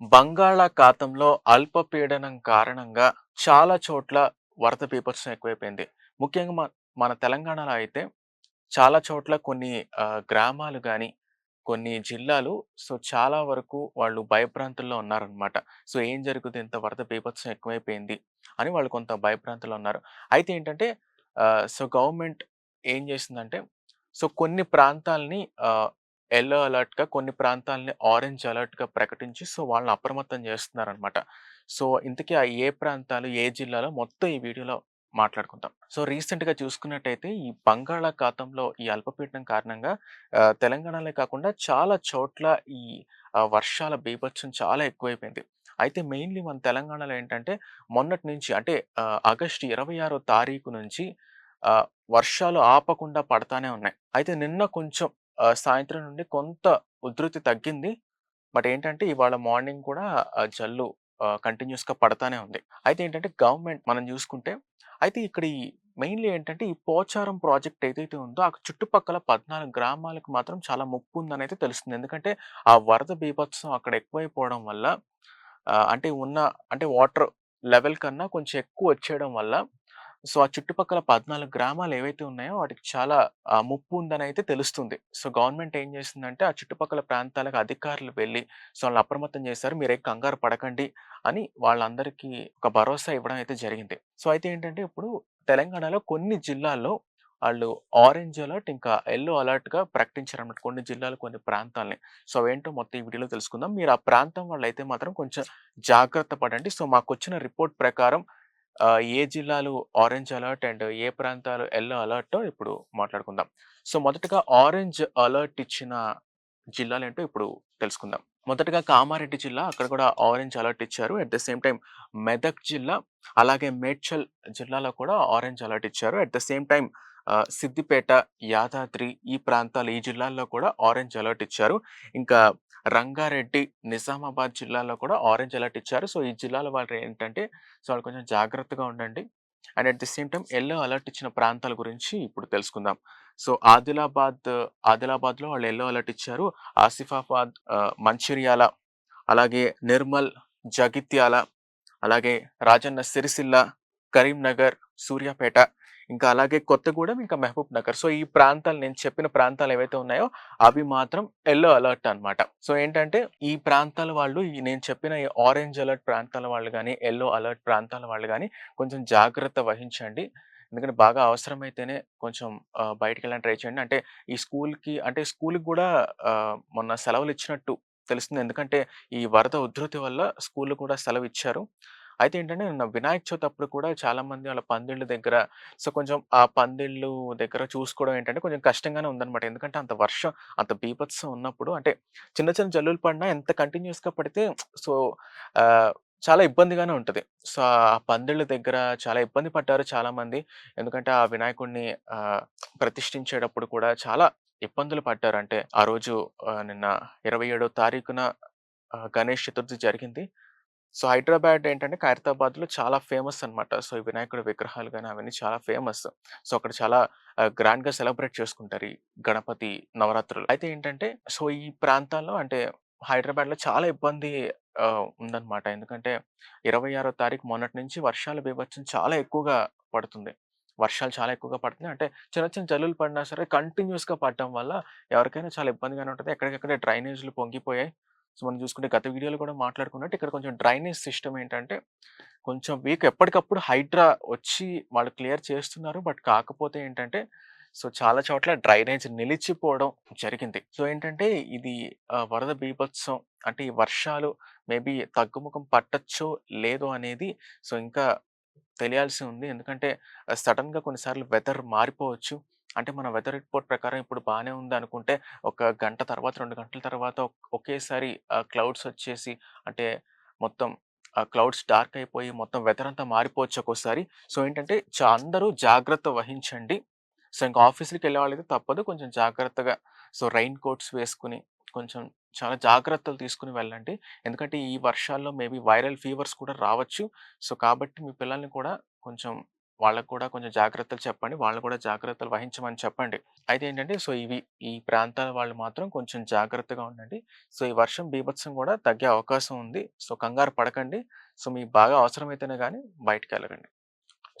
బంగాళాఖాతంలో అల్పపీడనం కారణంగా చాలా చోట్ల వరద బీభత్సం ఎక్కువైపోయింది. ముఖ్యంగా మన మన తెలంగాణలో అయితే చాలా చోట్ల కొన్ని గ్రామాలు కానీ కొన్ని జిల్లాలు సో, చాలా వరకు వాళ్ళు భయభ్రాంతుల్లో ఉన్నారనమాట. సో, ఏం జరుగుతుంది ఇంత వరద బీభత్సం ఎక్కువైపోయింది అని వాళ్ళు కొంత భయభ్రాంతులో ఉన్నారు. అయితే ఏంటంటే సో, గవర్నమెంట్ ఏం చేసిందంటే సో, కొన్ని ప్రాంతాల్ని ఎల్లో అలర్ట్‌గా కొన్ని ప్రాంతాల్ని ఆరెంజ్ అలర్ట్‌గా ప్రకటించి సో, వాళ్ళని అప్రమత్తం చేస్తున్నారనమాట. సో, ఇంతకీ ఆ ఏ ప్రాంతాలు, ఏ జిల్లాలో మొత్తం ఈ వీడియోలో మాట్లాడుకుందాం. సో, రీసెంట్‌గా చూసుకున్నట్టయితే ఈ బంగాళాఖాతంలో ఈ అల్పపీడనం కారణంగా తెలంగాణలో కాకుండా చాలా చోట్ల ఈ వర్షాల బీభత్సం చాలా ఎక్కువైపోయింది. అయితే మెయిన్‌లీ మన తెలంగాణలో ఏంటంటే మొన్నటి నుంచి అంటే ఆగస్టు ఇరవై ఆరో తారీఖు నుంచి వర్షాలు ఆపకుండా పడతానే ఉన్నాయి. అయితే నిన్న కొంచెం సాయంత్రం నుండి కొంత ఉధృతి తగ్గింది. బట్ ఏంటంటే ఇవాళ మార్నింగ్ కూడా జల్లు ఆహ్, కంటిన్యూయస్‌గా పడతానే ఉంది. అయితే ఏంటంటే గవర్నమెంట్ మనం చూసుకుంటే అయితే ఇక్కడ ఈ మెయిన్‌లీ ఏంటంటే ఈ పోచారం ప్రాజెక్ట్ ఏదైతే ఉందో ఆ చుట్టుపక్కల 14 గ్రామాలకు మాత్రం చాలా ముప్పు అయితే తెలుస్తుంది. ఎందుకంటే ఆ వరద బీభత్సం అక్కడ ఎక్కువైపోవడం వల్ల ఆహ్, అంటే ఉన్న అంటే వాటర్ లెవెల్ కన్నా కొంచెం ఎక్కువ వచ్చేయడం వల్ల సో, ఆ చుట్టుపక్కల 14 గ్రామాలు ఏవైతే ఉన్నాయో వాటికి చాలా ముప్పు ముప్పు అయితే తెలుస్తుంది. సో, గవర్నమెంట్ ఏం చేసిందంటే ఆ చుట్టుపక్కల ప్రాంతాలకు అధికారులు వెళ్ళి సో, వాళ్ళని అప్రమత్తం చేశారు. మీరే కంగారు పడకండి అని వాళ్ళందరికీ ఒక భరోసా ఇవ్వడం అయితే జరిగింది. సో, అయితే ఏంటంటే ఇప్పుడు తెలంగాణలో కొన్ని జిల్లాల్లో వాళ్ళు ఆరెంజ్ అలర్ట్ ఇంకా యెల్లో అలర్ట్‌గా ప్రకటించారన్నమాట. కొన్ని జిల్లాలు, కొన్ని ప్రాంతాల్ని. సో, అవేంటో మొత్తం ఈ వీడియోలో తెలుసుకుందాం. మీరు ఆ ప్రాంతం వాళ్ళైతే మాత్రం కొంచెం జాగ్రత్త పడండి. సో, మాకు వచ్చిన రిపోర్ట్ ప్రకారం ఏ జిల్లాలు ఆరెంజ్ అలర్ట్ అండ్ ఏ ప్రాంతాలు ఎల్లో అలర్ట్ ఇప్పుడు మాట్లాడుకుందాం. సో, మొదటగా ఆరెంజ్ అలర్ట్ ఇచ్చిన జిల్లాలేంటో ఇప్పుడు తెలుసుకుందాం. మొదటగా కామారెడ్డి జిల్లా అక్కడ కూడా ఆరెంజ్ అలర్ట్ ఇచ్చారు. At the same time Medak జిల్లా, అలాగే మేడ్చల్ జిల్లాలో కూడా ఆరెంజ్ అలర్ట్ ఇచ్చారు. At the same time Siddipet, Yadadri ఈ ప్రాంతాలు ఈ జిల్లాల్లో కూడా ఆరెంజ్ అలర్ట్ ఇచ్చారు. ఇంకా రంగారెడ్డి, నిజామాబాద్ జిల్లాలో కూడా ఆరెంజ్ అలర్ట్ ఇచ్చారు. సో, ఈ జిల్లాల వాళ్ళు ఏంటంటే సో, వాళ్ళు కొంచెం జాగ్రత్తగా ఉండండి. And at the same time yellow alert ఇచ్చిన ప్రాంతాల గురించి ఇప్పుడు తెలుసుకుందాం. సో, ఆదిలాబాద్ ఆదిలాబాద్‌లో వాళ్ళు ఎల్లో అలర్ట్ ఇచ్చారు. ఆసిఫాబాద్, మంచిర్యాల, అలాగే నిర్మల్, జగిత్యాల, అలాగే రాజన్న సిరిసిల్ల, కరీంనగర్, సూర్యాపేట, ఇంకా అలాగే కొత్తగూడెం, ఇంకా మహబూబ్ నగర్. సో, ఈ ప్రాంతాలు నేను చెప్పిన ప్రాంతాలు ఏవైతే ఉన్నాయో అవి మాత్రం ఎల్లో అలర్ట్ అనమాట సో, ఏంటంటే ఈ ప్రాంతాల వాళ్ళు నేను చెప్పిన ఈ ఆరెంజ్ అలర్ట్ ప్రాంతాల వాళ్ళు కానీ ఎల్లో అలర్ట్ ప్రాంతాల వాళ్ళు కానీ కొంచెం జాగ్రత్త వహించండి. ఎందుకంటే బాగా అవసరమైతేనే కొంచెం బయటికి వెళ్ళాలని ట్రై చేయండి. అంటే ఈ స్కూల్‌కి అంటే స్కూల్‌కి కూడా మొన్న సెలవులు ఇచ్చినట్టు తెలుస్తుంది. ఎందుకంటే ఈ వరద ఉధృతి వల్ల స్కూల్‌లు కూడా సెలవిచ్చారు. అయితే ఏంటంటే నిన్న వినాయక చవితి అప్పుడు కూడా చాలామంది వాళ్ళ పందిళ్ళ దగ్గర సో, కొంచెం ఆ పందిళ్ళు దగ్గర చూసుకోవడం ఏంటంటే కొంచెం కష్టంగానే ఉందన్నమాట. ఎందుకంటే అంత వర్షం, అంత బీభత్సం ఉన్నప్పుడు అంటే చిన్న చిన్న జల్లులు పడినా ఎంత కంటిన్యూయస్‌గా పడితే సో, చాలా ఇబ్బందిగానే ఉంటుంది సో, ఆ పందిళ్ళ దగ్గర చాలా ఇబ్బంది పడ్డారు చాలామంది. ఎందుకంటే ఆ వినాయకుడిని ప్రతిష్ఠించేటప్పుడు కూడా చాలా ఇబ్బందులు పడ్డారు. అంటే ఆ రోజు నిన్న ఇరవై ఏడో తారీఖున గణేష్ చతుర్థి జరిగింది. సో, హైదరాబాద్ ఏంటంటే ఖైరతాబాద్‌లో చాలా ఫేమస్ అన్నమాట. సో, ఈ వినాయకుడి విగ్రహాలు కానీ అవన్నీ చాలా ఫేమస్. సో, అక్కడ చాలా గ్రాండ్‌గా సెలబ్రేట్ చేసుకుంటారు ఈ గణపతి నవరాత్రులు. అయితే ఏంటంటే సో, ఈ ప్రాంతాల్లో అంటే హైదరాబాద్‌లో చాలా ఇబ్బంది ఉందన్నమాట. ఎందుకంటే 26 తారీఖు మొన్నటి నుంచి వర్షాలు బీభత్సం చాలా ఎక్కువగా పడుతుంది. వర్షాలు చాలా ఎక్కువగా పడుతున్నాయి. అంటే చిన్న చిన్న జల్లులు పడినా సరే కంటిన్యూస్గా పడటం వల్ల ఎవరికైనా చాలా ఇబ్బందిగానే ఉంటుంది ఎక్కడికక్కడే డ్రైనేజ్‌లు పొంగిపోయాయి. సో, మనం చూసుకుంటే గత వీడియోలో కూడా మాట్లాడుకున్నట్టు ఇక్కడ కొంచెం డ్రైనేజ్ సిస్టమ్ ఏంటంటే కొంచెం వీక్. ఎప్పటికప్పుడు హైడ్రా వచ్చి వాళ్ళు క్లియర్ చేస్తున్నారు. బట్ కాకపోతే ఏంటంటే సో, చాలా చోట్ల డ్రైనేజ్ నిలిచిపోవడం జరిగింది. సో, ఏంటంటే ఇది వరద బీభత్సం అంటే ఈ వర్షాలు మేబీ తగ్గుముఖం పట్టచ్చో లేదో అనేది సో, ఇంకా తెలియాల్సి ఉంది. ఎందుకంటే సడన్గా కొన్నిసార్లు వెదర్ మారిపోవచ్చు. అంటే మన వెదర్ రిపోర్ట్ ప్రకారం ఇప్పుడు బానే ఉందనుకుంటే ఒక గంట తర్వాత, రెండు గంటల తర్వాత ఒకేసారి క్లౌడ్స్ వచ్చేసి అంటే మొత్తం క్లౌడ్స్ డార్క్ అయిపోయి మొత్తం వెదర్ అంతా మారిపోవచ్చు ఒక్కోసారి. సో, ఏంటంటే అందరూ జాగ్రత్త వహించండి. సో, ఇంకా ఆఫీస్‌లకెళ్ళే వాళ్ళైతే తప్పదు. కొంచెం జాగ్రత్తగా సో, రైన్ కోట్స్ వేసుకుని కొంచెం చాలా జాగ్రత్తలు తీసుకుని వెళ్ళండి. ఎందుకంటే ఈ వర్షాల్లో మేబీ వైరల్ ఫీవర్స్ కూడా రావచ్చు. సో, కాబట్టి మీ పిల్లల్ని కూడా కొంచెం వాళ్ళకి కూడా కొంచెం జాగ్రత్తలు చెప్పండి. వాళ్ళు కూడా జాగ్రత్తలు వహించమని చెప్పండి. అయితే ఏంటంటే సో, ఇవి ఈ ప్రాంతాల వాళ్ళు మాత్రం కొంచెం జాగ్రత్తగా ఉండండి. సో, ఈ వర్షం బీభత్సం కూడా తగ్గే అవకాశం ఉంది. సో, కంగారు పడకండి. సో, మీకు బాగా అవసరమైతేనే కానీ బయటకు వెళ్ళకండి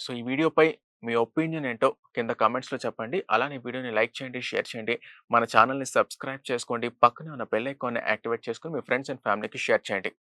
సో, ఈ వీడియోపై మీ ఒపీనియన్ ఏంటో కింద కామెంట్స్‌లో చెప్పండి. అలానే వీడియోని లైక్ చేయండి, షేర్ చేయండి. మన ఛానల్ని సబ్స్క్రైబ్ చేసుకోండి. పక్కనే ఉన్న బెల్ ఐకాన్‌ని యాక్టివేట్ చేసుకొని మీ ఫ్రెండ్స్ అండ్ ఫ్యామిలీకి షేర్ చేయండి.